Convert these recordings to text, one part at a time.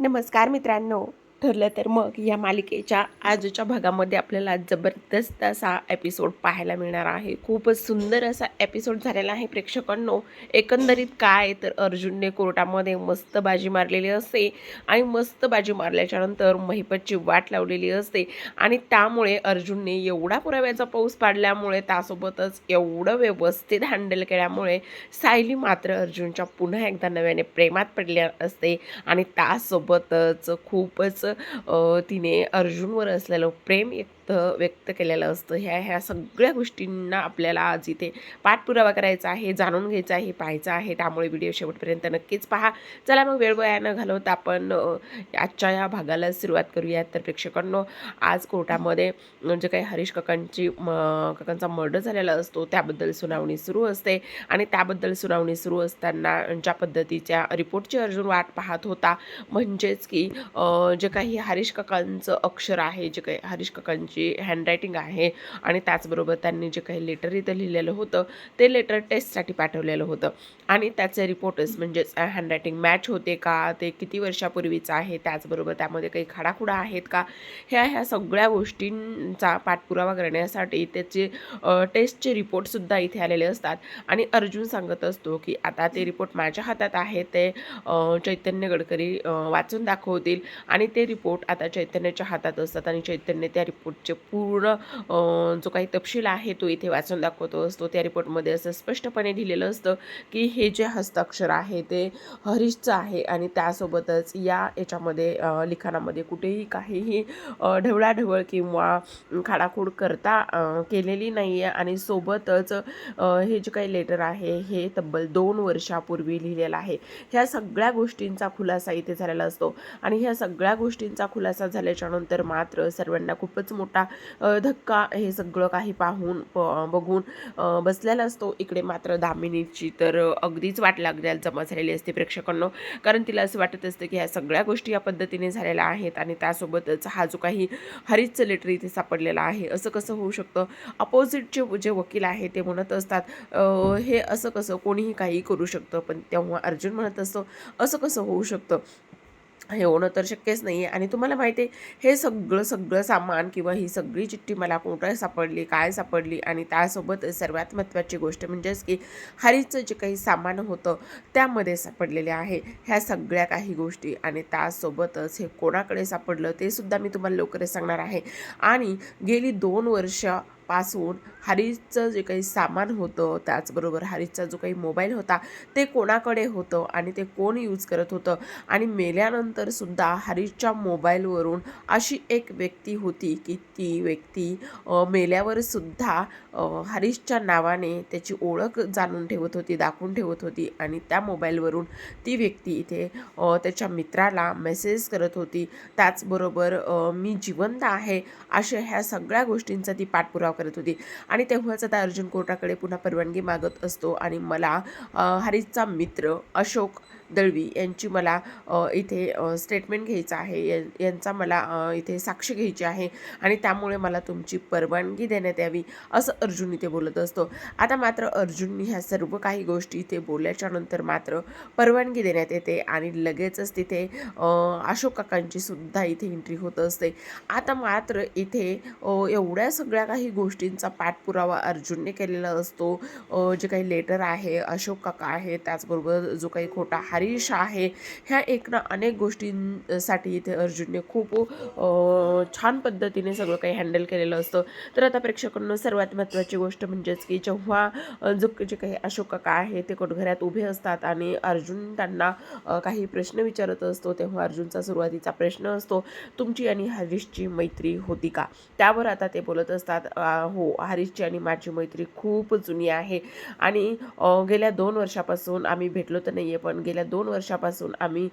नमस्कार मित्रांनो. ठरलं तर मग या मालिकेच्या आजच्या भागामध्ये आपल्याला जबरदस्त असा एपिसोड पाहायला मिळणार आहे. खूपच सुंदर असा एपिसोड झालेला आहे प्रेक्षकांनो. एकंदरीत काय तर अर्जुनने कोर्टामध्ये मस्त बाजी मारलेली असते आणि मस्त बाजी मारल्याच्यानंतर महिपतची वाट लावलेली असते आणि त्यामुळे अर्जुनने एवढा पुराव्याचा पाऊस पाडल्यामुळे त्यासोबतच एवढं व्यवस्थित हँडल केल्यामुळे सायली मात्र अर्जुनच्या पुन्हा एकदा नव्याने प्रेमात पडल्या असते आणि त्यासोबतच खूपच तिने अर्जुनवर असलेलं प्रेम व्यक्त व्यक्त केलेलं असतं. ह्या ह्या सगळ्या गोष्टींना आपल्याला आज इथे पाठपुरावा करायचा आहे जाणून घ्यायचा आहे पाहायचा आहे. त्यामुळे व्हिडिओ शेवटपर्यंत नक्कीच पहा. चला मग वेळ वया न घालवता आपण आजच्या या भागाला सुरुवात करूयात तर प्रेक्षकांनो आज कोर्टामध्ये जे काही हरीश काकांची म काकांचा मर्डर झालेला असतो. त्याबद्दल सुनावणी सुरू असते आणि त्याबद्दल सुनावणी सुरू असताना ज्या पद्धतीच्या रिपोर्टची अर्जुन वाट पाहत होता. म्हणजेच की जे काही हरीश काकांचं अक्षर आहे जे काही हरीश काकांची हँडरायटिंग आहे आणि त्याचबरोबर त्यांनी जे काही लेटर इथं लिहिलेलं होतं ते लेटर टेस्टसाठी पाठवलेलं होतं. आणि त्याचे रिपोर्टर्स म्हणजेच हँडरायटिंग मॅच होते का? ते किती वर्षापूर्वीचं आहे? त्याचबरोबर त्यामध्ये काही खाडाखुडा आहेत का? ह्या ह्या सगळ्या गोष्टींचा पाठपुरावा करण्यासाठी त्याचे टेस्टचे रिपोर्टसुद्धा इथे आलेले असतात. आणि अर्जुन सांगत असतो की आता ते रिपोर्ट माझ्या हातात आहे ते चैतन्य गडकरी वाचून दाखवतील. आणि ते रिपोर्ट आता चैतन्याच्या हातात असतात आणि चैतन्य त्या रिपोर्ट रिपोर्टचे पूर्ण जो काही तपशील आहे तो इथे वाचून दाखवतो असतो. त्या रिपोर्टमध्ये असं स्पष्टपणे लिहिलेलं असतं की हे जे हस्ताक्षर आहे ते हरीशचं आहे आणि त्यासोबतच या याच्यामध्ये लिखाणामध्ये कुठेही काहीही ढवळाढवळ किंवा खाडाखोड करता केलेली नाही आहे आणि सोबतच हे जे काही लेटर आहे हे तब्बल दोन वर्षापूर्वी लिहिलेलं आहे. ह्या सगळ्या गोष्टींचा खुलासा इथे झालेला असतो. आणि ह्या सगळ्या गोष्टींचा खुलासा झाल्याच्यानंतर मात्र सर्वांना खूपच मोठा अ, धक्का हे सगळं काही पाहून प- बघून बसलेला असतो. इकडे मात्र दामिनीची तर अगदीच वाट लागण्याला जमा झालेली असते प्रेक्षकांनो. कारण तिला असं वाटत असतं की ह्या सगळ्या गोष्टी या पद्धतीने झालेल्या आहेत आणि त्यासोबतच हा जो काही हरीच लेटर इथे सापडलेला आहे असं कसं होऊ शकतं? अपोजिटचे जे वकील आहे ते म्हणत असतात हे असं कसं कोणीही काही करू शकतं पण तेव्हा अर्जुन म्हणत असतो असं कसं होऊ शकतं? हे होणं तर शक्यच नाही आहे आणि तुम्हाला माहिती आहे हे सगळं सगळं सामान किंवा ही सगळी चिठ्ठी मला कुठं सापडली काय सापडली आणि त्यासोबत सर्वात महत्त्वाची गोष्ट म्हणजेच की हरीचं जे काही सामान होतं त्यामध्ये सापडलेले आहे. ह्या सगळ्या काही गोष्टी आणि त्यासोबतच हे कोणाकडे सापडलं ते सुद्धा मी तुम्हाला लवकरच सांगणार आहे. आणि गेली दोन वर्ष पासून हरीचं जे काही सामान होतं त्याचबरोबर हरीचा जो काही मोबाईल होता ते कोणाकडे होतं आणि ते कोण यूज करत होतं. आणि मेल्यानंतर सुद्धा हरीशच्या मोबाईलवरून अशी एक व्यक्ती होती की ती व्यक्ती मेल्यावरसुद्धा मेल्यावर सुद्धा हरीशच्या नावाने त्याची ओळख जाणून ठेवत होती दाखवून ठेवत होती आणि त्या मोबाईलवरून ती व्यक्ती इथे त्याच्या मित्राला मेसेज करत होती. त्याचबरोबर मी जिवंत आहे अशा ह्या सगळ्या गोष्टींचा ती पाठपुरावा करत होती. आणि तेव्हाच आता अर्जुन कोर्टाकडे पुन्हा परवानगी मागत असतो. आणि मला हरीचा हरीशचा मित्र अशोक दळवी यांची मला इथे स्टेटमेंट घ्यायचं आहे. यांचा मला इथे साक्ष घ्यायची आहे. आणि त्यामुळे मला तुमची परवानगी देण्यात यावी असं अर्जुन इथे बोलत असतो. आता मात्र अर्जुननी ह्या सर्व काही गोष्टी इथे बोलल्याच्या नंतर मात्र परवानगी देण्यात येते. आणि लगेचच तिथे अशोक काकांची सुद्धा इथे एंट्री होत असते. आता मात्र इथे एवढ्या सगळ्या काही गोष्टी गोष्टींचा पाठपुरावा अर्जुनने केलेला असतो. जे काही लेटर आहे अशोक काका आहे त्याचबरोबर जो काही खोटा हरीश आहे ह्या एक ना अनेक गोष्टींसाठी इथे अर्जुनने खूप छान पद्धतीने सगळं काही हँडल केलेलं असतं. तर आता प्रेक्षकांना सर्वात महत्त्वाची गोष्ट म्हणजेच की जेव्हा जो जे काही अशोक काका आहे ते कोटघऱ्यात उभे असतात आणि अर्जुन त्यांना काही प्रश्न विचारत असतो तेव्हा अर्जुनचा सुरुवातीचा प्रश्न असतो तुमची आणि हरीशची मैत्री होती का? त्यावर आता ते बोलत असतात. हो हरीशची आणि माझी मैत्री खूप जुनी आहे. आणि गेल्या दोन वर्षापासून आम्ही भेटलो तर नाही आहे पण गेल्या दोन वर्षापासून आम्ही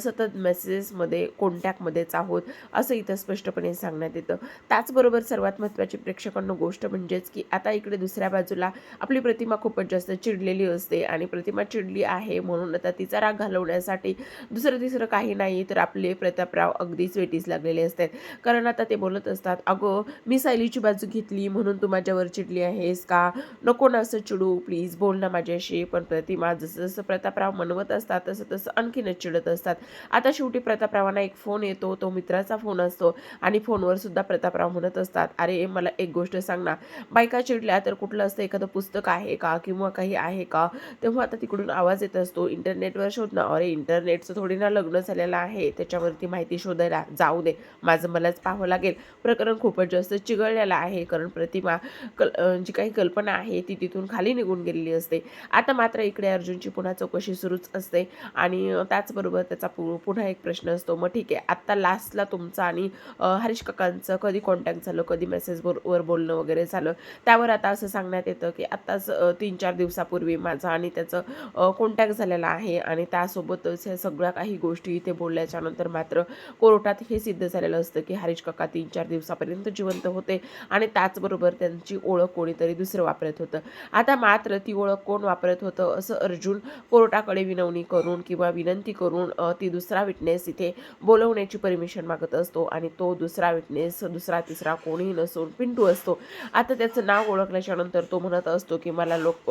सतत मेसेजेसमध्ये कॉन्टॅक्टमध्येच आहोत असं इथं स्पष्टपणे सांगण्यात येतं. त्याचबरोबर सर्वात महत्त्वाची प्रेक्षकांना गोष्ट म्हणजेच की आता इकडे दुसऱ्या बाजूला आपली प्रतिमा खूपच जास्त चिडलेली असते आणि प्रतिमा चिडली आहे म्हणून आता तिचा राग घालवण्यासाठी दुसरं तिसरं काही नाही तर आपले प्रतापराव अगदीच वेटीस लागलेले असतात. कारण आता ते बोलत असतात अगं मी सायलीची बाजू घेतली म्हणून तू माझ्यावर चिडली आहेस का? नको ना असं चिडू. प्लीज बोल ना माझ्याशी. पण प्रतिमा जसं जसं प्रतापराव म्हणवत असतात तसं तसं आणखीनच चिडत असतात. आता शेवटी प्रतापरावांना एक फोन येतो. तो मित्राचा फोन असतो आणि फोनवर सुद्धा प्रतापराव म्हणत असतात अरे मला एक गोष्ट सांग ना. बायका चिडल्या तर कुठलं असतं? एखादं पुस्तक आहे का किंवा काही आहे का? तेव्हा आता तिकडून आवाज येत असतो. इंटरनेटवर शोध ना. अरे इंटरनेटचं थोडी ना लग्न झालेलं आहे. त्याच्यावरती माहिती शोधायला जाऊ दे. माझं मलाच पाहावं लागेल. प्रकरण खूपच जास्त चिघळलेलं आहे. कारण प्रतिमा कल जी काही कल्पना आहे ती तिथून खाली निघून गेलेली असते. आता मात्र इकडे अर्जुनची पुन्हा चौकशी सुरूच असते आणि त्याचबरोबर त्याचा पु पुन्हा एक प्रश्न असतो. मग ठीक आहे आत्ता लास्टला तुमचा आणि हरीश काकांचं कधी कॉन्टॅक्ट झालं? कधी मेसेजवर वर बोलणं वगैरे झालं? त्यावर आता असं सांगण्यात येतं की आत्ताच तीन चार दिवसापूर्वी माझा आणि त्याचं कॉन्टॅक्ट झालेला आहे आणि त्यासोबतच ह्या सगळ्या काही गोष्टी इथे बोलल्याच्या नंतर मात्र कोर्टात हे सिद्ध झालेलं असतं की हरीश काका तीन चार दिवसापर्यंत जिवंत होते आणि त्याच त्याचबरोबर त्यांची ओळख कोणीतरी दुसरं वापरत होतं. आता मात्र ती ओळख कोण वापरत होतं असं अर्जुन कोर्टाकडे विनवणी करून किंवा विनंती करून ती दुसरा विटनेस इथे बोलवण्याची परमिशन मागत असतो आणि तो दुसरा विटनेस दुसरा तिसरा कोणीही नसून पिंटू असतो. आता त्याचं नाव ओळखल्याच्या नंतर तो म्हणत असतो की मला लोक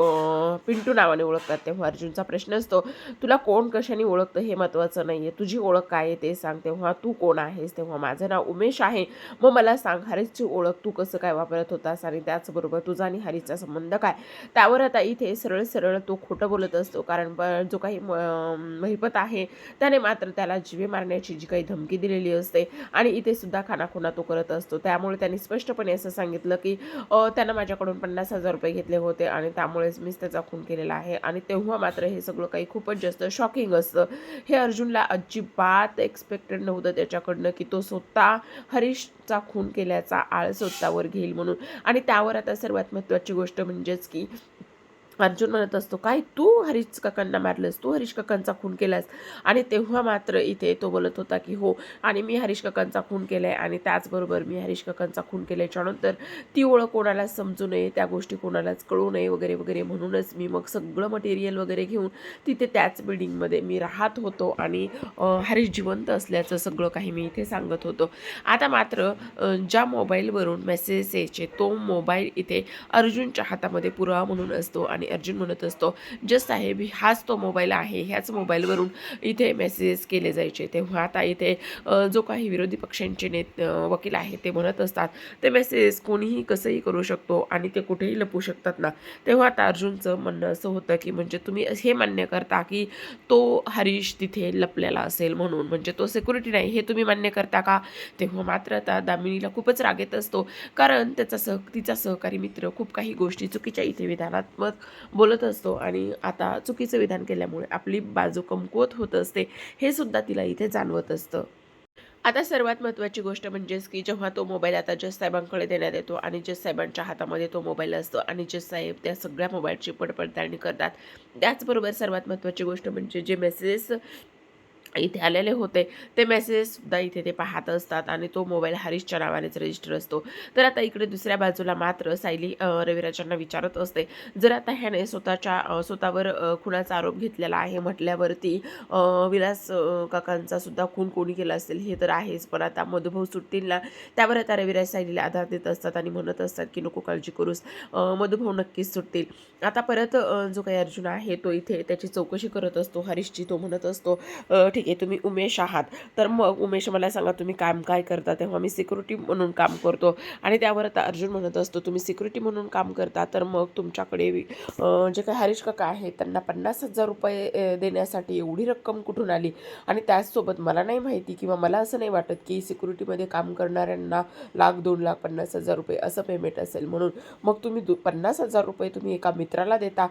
पिंटू नावाने ओळखतात. तेव्हा अर्जुनचा प्रश्न असतो तुला कोण कशाने ओळखतं हे महत्त्वाचं नाही आहे तुझी ओळख काय आहे ते सांग. तेव्हा तू कोण आहेस? तेव्हा माझं नाव उमेश आहे. मग मला सांग हरेशची ओळख तू कसं काय वापर करत होतास आणि त्याचबरोबर तुझा आणि हरीचा संबंध काय? त्यावर आता इथे सरळ सरळ तो खोटं बोलत असतो. कारण ब- जो काही म- महिपत आहे त्याने मात्र त्याला जीवे मारण्याची जी काही धमकी दिलेली असते आणि इथे सुद्धा खानाखुना तो करत असतो. त्यामुळे त्यांनी स्पष्टपणे असं सांगितलं की त्यानं माझ्याकडून पन्नास हजार रुपये घेतले होते आणि त्यामुळेच मीच त्याचा खून केलेला आहे. आणि तेव्हा मात्र हे सगळं काही खूपच जास्त शॉकिंग असतं. हे अर्जुनला अजिबात एक्सपेक्टेड नव्हतं त्याच्याकडनं की तो स्वतः हरीशचा खून केल्याचा आळ स्वतःवर घेईल म्हणून आणि त्यावर आता सर्वात महत्त्वाची गोष्ट म्हणजेच की अर्जुन म्हणत असतो काय तू हरीश काकांना मारलंस? तू हरीश काकांचा खून केलास? आणि तेव्हा मात्र इथे तो बोलत होता की हो आणि मी हरीश काकांचा खून केला आहे आणि त्याचबरोबर मी हरीश काकांचा खून केल्याच्यानंतर ती ओळख कोणालाच समजू नये त्या गोष्टी कोणालाच कळू नये वगैरे वगैरे म्हणूनच मी मग सगळं मटेरियल वगैरे घेऊन तिथे त्याच बिल्डिंगमध्ये मी राहत होतो आणि हरीश जिवंत असल्याचं सगळं काही मी इथे सांगत होतो. आता मात्र ज्या मोबाईलवरून मेसेज यायचे तो मोबाईल इथे अर्जुनच्या हातामध्ये पुरावा म्हणून असतो आणि अर्जुन म्हणत असतो जस साहेब हाच तो मोबाईल आहे. ह्याच मोबाईलवरून इथे मेसेजेस केले जायचे. तेव्हा आता इथे जो काही विरोधी पक्षांचे नेत वकील आहेत ते म्हणत असतात ते मेसेजेस कोणीही कसंही करू शकतो आणि ते कुठेही लपू शकतात ना. तेव्हा आता अर्जुनचं म्हणणं असं होतं की म्हणजे तुम्ही हे मान्य करता की तो हरीश तिथे लपलेला असेल म्हणून म्हणजे तो सिक्युरिटी नाही हे तुम्ही मान्य करता का? तेव्हा मात्र आता दामिनीला खूपच राग येत असतो कारण त्याचा सह तिचा सहकारी मित्र खूप काही गोष्टी चुकीच्या इथे विधानात्मक बोलत असतो. आणि आता चुकीचं विधान केल्यामुळे आपली बाजू कमकुवत होत असते हे सुद्धा तिला इथे जाणवत असतं. आता सर्वात महत्त्वाची गोष्ट म्हणजेच की जेव्हा तो मोबाईल आता जस साहेबांकडे देण्यात येतो आणि जस साहेबांच्या हातामध्ये तो मोबाईल असतो आणि जस साहेब त्या सगळ्या मोबाईलची पडपडताळणी करतात त्याचबरोबर सर्वात महत्त्वाची गोष्ट म्हणजे जे मेसेजेस इथे आलेले होते. ते मेसेजसुद्धा इथे ते पाहत असतात आणि तो मोबाईल हरीशच्या नावानेच रजिस्टर असतो. तर आता इकडे दुसऱ्या बाजूला मात्र सायली रविराजांना विचारत असते. जर आता ह्याने स्वतःच्या स्वतःवर खुनाचा आरोप घेतलेला आहे म्हटल्यावरती विलास काकांचा सुद्धा खून कोणी केला असेल हे तर आहेच. पण आता मधुभाऊ सुट्टींना ना त्यावर आता रविराज सायलीला आधार देत असतात आणि म्हणत असतात की नको काळजी करूस. मधुभाऊ नक्कीच सुटतील आता परत जो काही अर्जुन आहे तो इथे त्याची चौकशी करत असतो. हरीशची तो म्हणत असतो ठीक आहे तुम्ही उमेश आहात. तर मग उमेश मला सांगा तुम्ही काम काय करता? तेव्हा मी सिक्युरिटी म्हणून काम करतो. आणि त्यावर आता अर्जुन म्हणत असतो तुम्ही सिक्युरिटी म्हणून काम करता तर मग तुमच्याकडे जे काही हरीश काका आहे त्यांना पन्नास हजार रुपये देण्यासाठी एवढी रक्कम कुठून आली? आणि त्याचसोबत मला नाही माहिती किंवा मला असं नाही वाटत की सिक्युरिटीमध्ये काम करणाऱ्यांना लाख दोन लाख पन्नास हजार रुपये असं पेमेंट असेल म्हणून. मग तुम्ही दु पन्नास हजार रुपये तुम्ही एका मित्राला देता.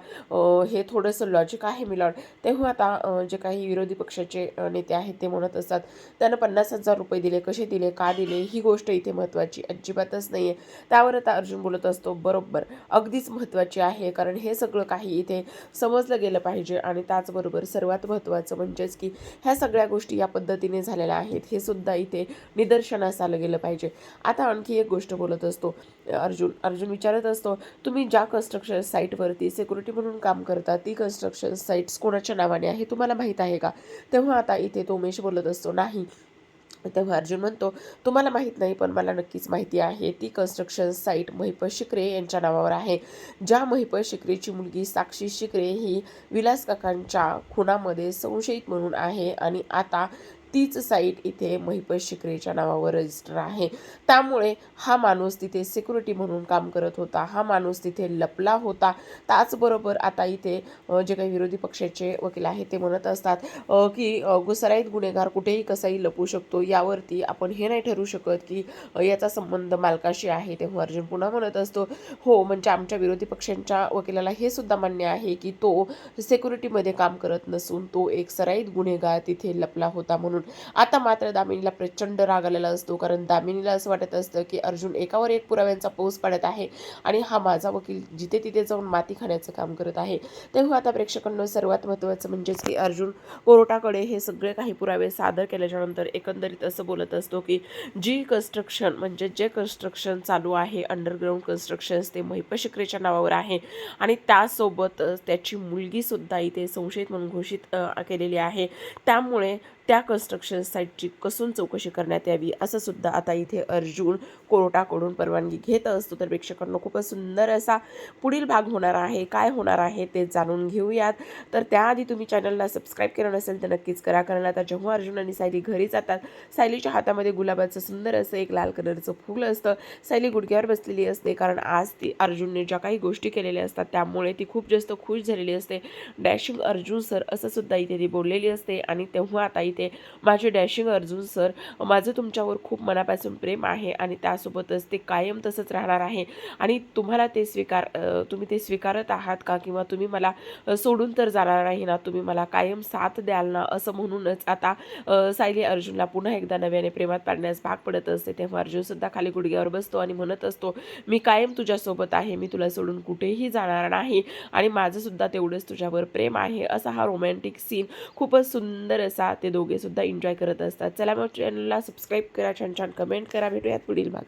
हे थोडंसं लॉजिक आहे मिलॉड तेव्हा आता जे काही विरोधी पक्षाचे नेते आहेत ते म्हणत असतात. त्यानं पन्नास हजार रुपये दिले कसे दिले का दिले ही गोष्ट इथे महत्त्वाची अजिबातच नाही आहे त्यावर आता अर्जुन बोलत असतो बरोबर अगदीच महत्त्वाची आहे कारण हे सगळं काही इथे समजलं गेलं पाहिजे आणि त्याचबरोबर सर्वात महत्त्वाचं म्हणजेच की ह्या सगळ्या गोष्टी या पद्धतीने झालेल्या आहेत हे सुद्धा इथे निदर्शनास आलं गेलं पाहिजे. आता आणखी एक गोष्ट बोलत असतो अर्जुन अर्जुन विचारत असतो तुम्ही ज्या कन्स्ट्रक्शन साईटवरती सिक्युरिटी म्हणून काम करता ती कन्स्ट्रक्शन साईट्स कोणाच्या नावाने आहे तुम्हाला माहीत आहे का? तेव्हा आता इथे तो उमेश बोलत असतो नाही. तेव्हा अर्जुन म्हणतो तुम्हाला माहीत नाही पण मला नक्कीच माहिती आहे ती कन्स्ट्रक्शन साईट महिपत शिकरे यांच्या नावावर आहे. ज्या महिपत शिकरेची मुलगी साक्षी शिकरे ही विलास काकांच्या खुनामध्ये संशयित म्हणून आहे आणि आता तीच साईट इथे महिपत शिकरेच्या नावावर रजिस्टर आहे. त्यामुळे हा माणूस तिथे सिक्युरिटी म्हणून काम करत होता. हा माणूस तिथे लपला होता. त्याचबरोबर आता इथे जे काही विरोधी पक्षाचे वकील आहेत ते म्हणत असतात की गुसराईत गुन्हेगार कुठेही कसाही लपू शकतो. यावरती आपण हे नाही ठरू शकत की याचा संबंध मालकाशी आहे. तेव्हा अर्जुन पुन्हा म्हणत असतो हो म्हणजे आमच्या विरोधी पक्षांच्या वकिलाला हे सुद्धा मान्य आहे की तो सिक्युरिटीमध्ये काम करत नसून तो एक सराईत गुन्हेगार तिथे लपला होता म्हणून. आता मात्र दामिनीला प्रचंड राग आलेला असतो कारण दामिनीला असं वाटत असतं की अर्जुन एकावर एक पुराव्यांचा पाऊस पाडत आहे आणि हा माझा वकील जिथे तिथे जाऊन माती खाण्याचं काम करत आहे. तेव्हा आता प्रेक्षकांना सर्वात महत्त्वाचं म्हणजेच की अर्जुन कोर्टाकडे हे सगळे काही पुरावे सादर केल्याच्यानंतर एकंदरीत असं बोलत असतो की जी कन्स्ट्रक्शन म्हणजे जे कन्स्ट्रक्शन चालू आहे अंडरग्राऊंड कन्स्ट्रक्शन्स ते महिपशिक्रेच्या नावावर आहे आणि त्यासोबत त्याची मुलगीसुद्धा इथे संशयित म्हणून घोषित केलेली आहे. त्यामुळे त्या कन्स्ट्रक्शन साईटची कसून चौकशी करण्यात यावी असं सुद्धा आता इथे अर्जुन कोर्टाकडून परवानगी घेत असतो. तर प्रेक्षकांना खूपच सुंदर असा पुढील भाग होणार आहे. काय होणार आहे ते जाणून घेऊयात. तर त्याआधी तुम्ही चॅनलला सबस्क्राईब केलं नसेल तर नक्कीच करा. कारण आता जेव्हा अर्जुन आणि सायली घरी जातात सायलीच्या हातामध्ये गुलाबाचं सुंदर असं एक लाल कलरचं फुलं असतं. सायली गुडघ्यावर बसलेली असते. कारण आज ती अर्जुनने ज्या काही गोष्टी केलेल्या असतात त्यामुळे ती खूप जास्त खुश झालेली असते. डॅशिंग अर्जुन सर असं सुद्धा इथे ती बोललेली असते. आणि तेव्हा आता इथे माझे डॅशिंग अर्जुन सर माझं तुमच्यावर खूप मनापासून प्रेम आहे आणि त्यासोबतच ते कायम तसंच राहणार आहे. आणि तुम्हाला ते स्वीकार तुम्ही ते स्वीकारत आहात का? किंवा तुम्ही मला सोडून तर जाणार नाही ना? तुम्ही मला कायम साथ द्याल ना? असं म्हणूनच आता सायली अर्जुनला पुन्हा एकदा नव्याने प्रेमात पाडण्यास भाग पडत असते. तेव्हा अर्जुनसुद्धा खाली गुडघ्यावर बसतो आणि म्हणत असतो मी कायम तुझ्यासोबत आहे. मी तुला सोडून कुठेही जाणार नाही. आणि माझंसुद्धा तेवढंच तुझ्यावर प्रेम आहे. असा हा रोमॅन्टिक सीन खूपच सुंदर असा ते दोघेसुद्धा एन्जॉय करत असतात. चला मग चॅनलला सबस्क्राईब करा छान छान कमेंट करा. भेटूयात पुढील भाग